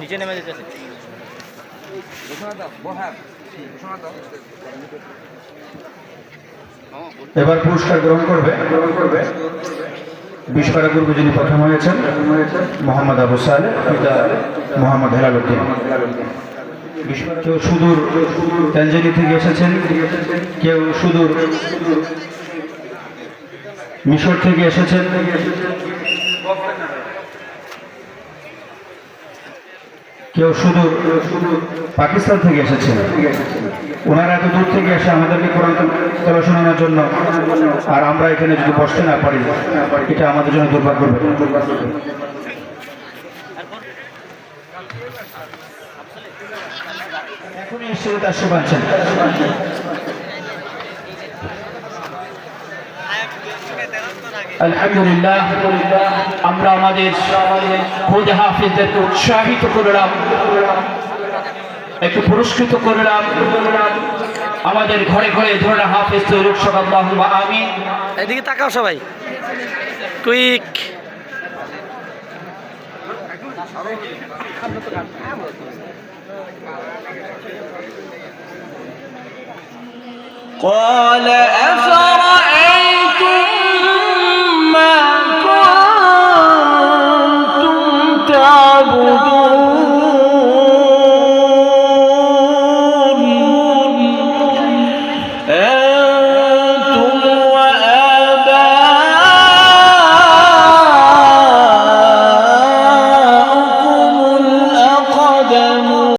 নিচে নেমে যেতেছে। এবার পুরস্কার গ্রহণ করবে। গ্রহণ করবে গ্রুপে যিনি প্রথম হয়েছেন, মোহাম্মদ আবু সালে পিতা মোহাম্মদ হেলাল উদ্দিন। কেউ সুদূর তানজানি থেকে এসেছেন, কেউ সুদূর মিশর থেকে এসেছেন। কেউ সুদূর পাকিস্তান থেকে এসেছেন ওনারা এত দূর থেকে এসে আমাদেরকে কোরআন তলা শোনানোর জন্য, আর আমরা এখানে যদি বসতে না পারি, এটা আমাদের জন্য দুর্ভাগ্য। শুভাচ্ছেন আলহামদুলিল্লাহ। আমরা আমাদের খোদ হাফিজদেরকে উৎসাহিত করলাম একটু পুরস্কৃত করলাম আমাদের ঘরে ঘরে এ ধরনের হাফিজ তৈরি সকাল্লাহ আমি এদিকে তাকাও সবাই কুইক قال أفرأيتم